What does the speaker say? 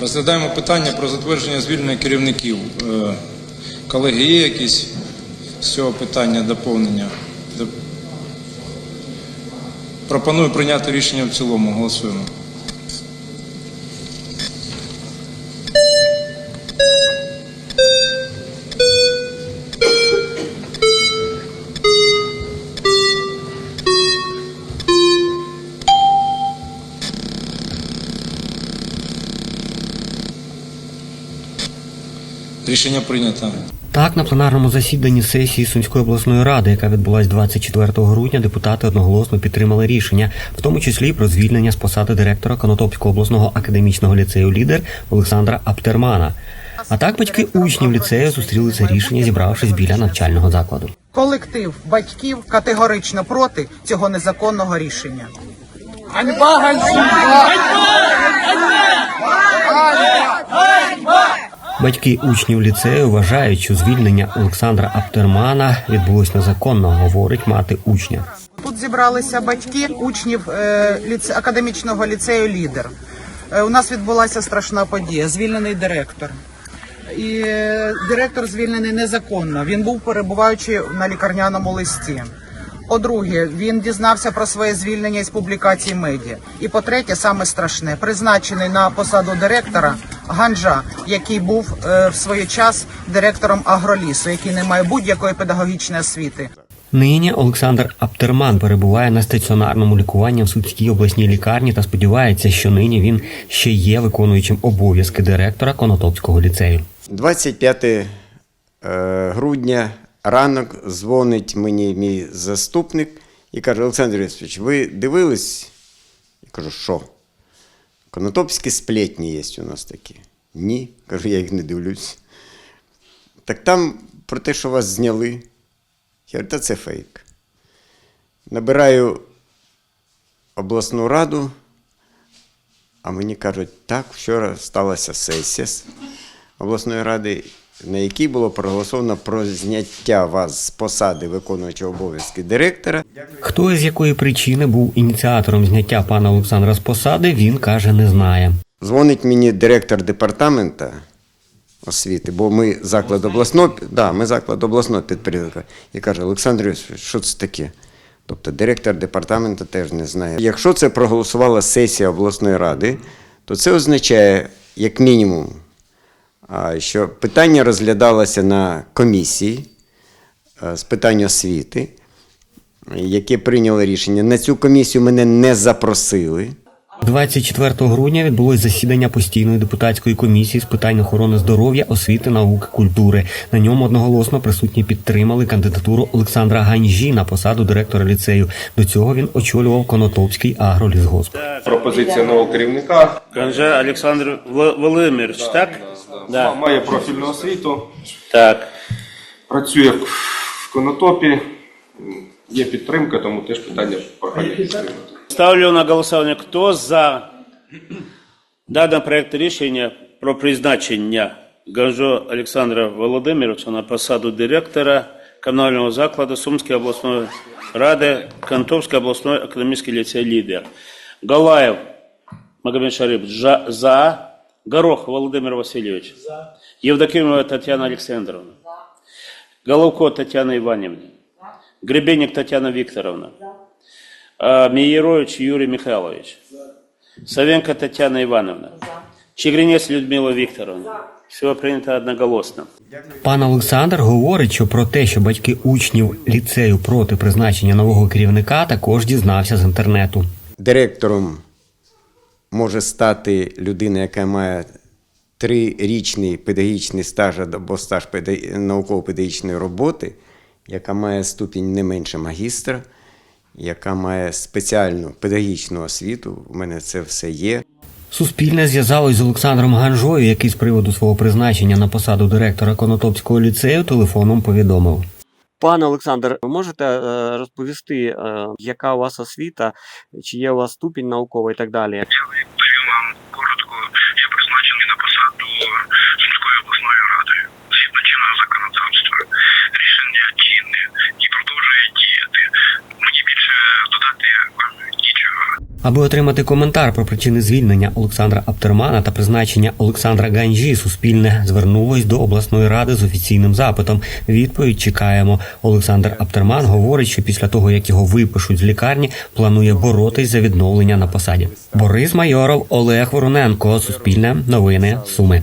Розглядаємо питання про затвердження звільнення керівників. Е, Колеги, є якісь з цього питання доповнення? Пропоную прийняти рішення в цілому. Голосуємо. Рішення прийнято. Так, на пленарному засіданні сесії Сумської обласної ради, яка відбулась 24 грудня, депутати одноголосно підтримали рішення, в тому числі про звільнення з посади директора Конотопського обласного академічного ліцею лідер Олександра Аптермана. А так батьки учнів ліцею зустріли це рішення, зібравшись біля навчального закладу. Колектив батьків категорично проти цього незаконного рішення. Батьки учнів ліцею вважають, що звільнення Олександра Аптермана відбулось незаконно, говорить мати учня. Тут зібралися батьки учнів е, академічного ліцею Лідер. Е, у нас відбулася страшна подія. Звільнений директор. І директор звільнений незаконно. Він був перебуваючи на лікарняному листі. По-друге, він дізнався про своє звільнення із публікацій медіа. І по-третє, саме страшне, призначений на посаду директора Ганжа, який був е, в свій час директором агролісу, який не має будь-якої педагогічної освіти. Нині Олександр Аптерман перебуває на стаціонарному лікуванні в Судській обласній лікарні та сподівається, що нині він ще є виконуючим обов'язки директора Конотопського ліцею. 25 е, грудня ранок дзвонить мені мій заступник і каже: Олександр Йосифович, ви дивились? Я кажу, що? Конотопські сплетні є у нас такі. Ні, кажу, я їх не дивлюсь. Так там про те, що вас зняли. Я говорю, та це фейк. Набираю обласну раду, а мені кажуть, так, вчора сталася сесія обласної ради, на якій було проголосовано про зняття вас з посади виконуючого обов'язки директора. Хто з якої причини був ініціатором зняття пана Олександра з посади, він каже, не знає. Дзвонить мені директор департамента освіти, бо ми заклад обласного, да, ми заклад обласного підприємства, і каже, Олександр що це таке? Тобто директор департаменту теж не знає. Якщо це проголосувала сесія обласної ради, то це означає, як мінімум, що питання розглядалося на комісії з питань освіти, яке прийняло рішення. На цю комісію мене не запросили. 24 грудня відбулось засідання постійної депутатської комісії з питань охорони здоров'я, освіти, науки, культури. На ньому одноголосно присутні підтримали кандидатуру Олександра Ганжі на посаду директора ліцею. До цього він очолював Конотопський агролісгосп. пропозиція нового керівника. Ганжа Олександр Володимирович, так? Да. Має профільну освіту, Так. працює в конотопі. Є підтримка, тому теж питання прохання підтримати. Ставлю на голосування, хто за даний проект рішення про призначення Ганжо Олександра Володимировича на посаду директора комунального закладу Сумської обласної ради Кантовський обласної академічний ліцей «Лідер». Галаєв Магомед жа- за. Горох Володимир Васильович. За. Евдокимова Татьяна Александровна. Головко Татьяна Ивановна. Гребенник Татьяна Викторовна. А, Миерович Юрий Михайлович. Савенко Татьяна Ивановна. Чигринец Людмила Викторовна. Все принято одноголосно. Пан Олександр говорить, що про те, що батьки учнів ліцею проти призначення нового керівника, також дізнався з інтернету. Директором може стати людина, яка має трирічний педагогічний стаж або стаж педа- науково-педагогічної роботи, яка має ступінь не менше магістра, яка має спеціальну педагогічну освіту. У мене це все є. Суспільне зв'язалось з Олександром Ганжою, який з приводу свого призначення на посаду директора Конотопського ліцею телефоном повідомив. Пане Олександр, ви можете е, розповісти, е, яка у вас освіта, чи є у вас ступінь науковий і так далі? Я відповім вам коротко. Я призначений на посаду Сумської обласної ради згідно чинного законодавства. Рішення чинне і продовжує діяти. Мені більше додати вам нічого. Аби отримати коментар про причини звільнення Олександра Аптермана та призначення Олександра Ганжі, Суспільне звернулось до обласної ради з офіційним запитом. Відповідь чекаємо. Олександр Аптерман говорить, що після того як його випишуть з лікарні, планує боротись за відновлення на посаді. Борис Майоров, Олег Вороненко, Суспільне, Новини, Суми.